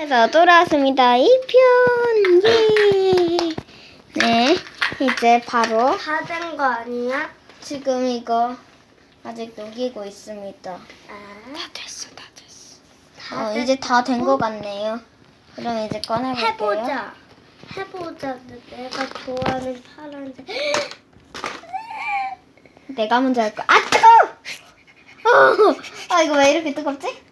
그래서 돌아왔습니다. 2편! 예! 네, 이제 바로 다 된 거 아니야? 지금 이거 아직 녹이고 있습니다. 아, 다 됐어, 다 됐어. 다 어, 됐- 이제 다된것 같네요. 그럼 이제 꺼내볼게요. 해보자. 해보자. 내가 좋아하는 파란색. 내가 먼저 할 거야. 아, 뜨거워! 어, 아, 이거 왜 이렇게 뜨겁지?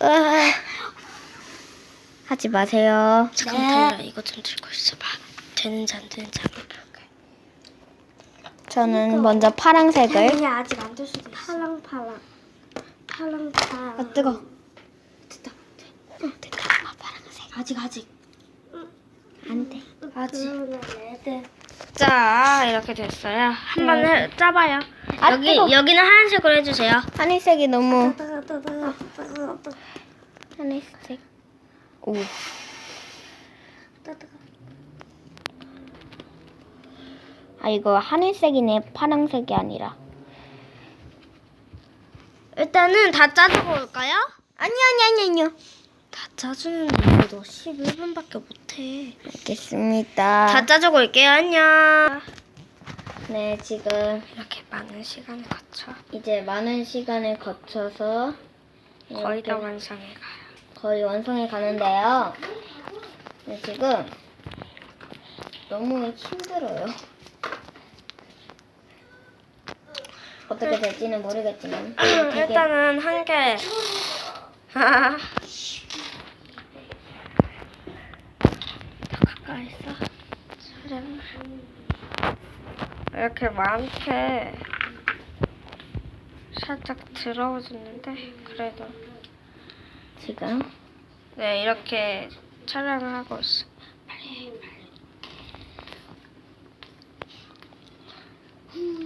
아, 하지 마세요. 잠깐 네. 이거 좀 들고 있어봐. 되는지 안 되는지 한번 볼게. 저는 먼저 파랑색을. 아니 아직 안 될 수도 있어. 파랑 파랑. 파랑 파랑. 아, 뜨거. 됐다. 응, 됐다. 아, 파랑색. 아직 아직. 안 돼. 아직. 자, 이렇게 됐어요. 한번 해 짜봐요. 아, 여기 뜨거. 여기는 하얀색으로 해주세요. 하늘색이 너무 하늘색. 오. 아 이거 하늘색이네. 파랑색이 아니라. 일단은 다 짜주고 올까요? 아니 아니 아니 아니요. 다 짜주는데 이거 너 11분밖에 못해. 알겠습니다. 다 짜주고 올게요. 안녕. 네 지금 이렇게 많은 시간을 거쳐 이제 많은 시간을 거쳐서 거의 이렇게 다 완성해 가요. 거의 완성해 가는데요. 네, 지금 너무 힘들어요. 어떻게 될지는 모르겠지만 되게 일단은 한 개. 가까이 있어. 촬영. 이렇게 많게 살짝 더러워졌는데 그래도 지금 네 이렇게 촬영을 하고 있어. 빨리 빨리.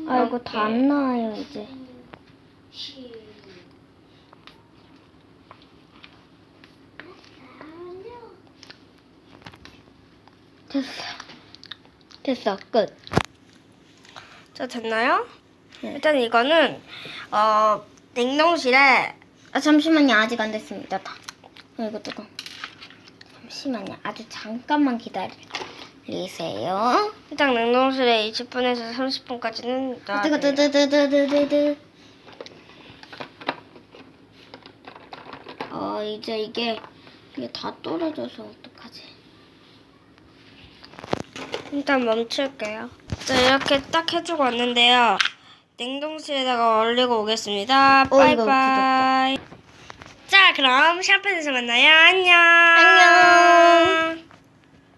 아이고 다안 나와요 이제. 됐어. 됐어 끝. 자 됐나요? 네. 일단 이거는 어 냉동실에 아 잠시만요 아직 안 됐습니다 다. 아이고 뜨거. 잠시만요 아주 잠깐만 기다리세요. 일단 냉동실에 20분에서 30분까지는 아, 뜨거 놔둬요. 뜨뜨뜨뜨뜨뜨. 아 이제 이게 이게 다 떨어져서 어떡하지? 일단 멈출게요. 자 이렇게 딱 해주고 왔는데요. 냉동실에다가 얼리고 오겠습니다. 어, 이거 바이바이. 자 그럼 샴푸에서 만나요. 안녕. 안녕.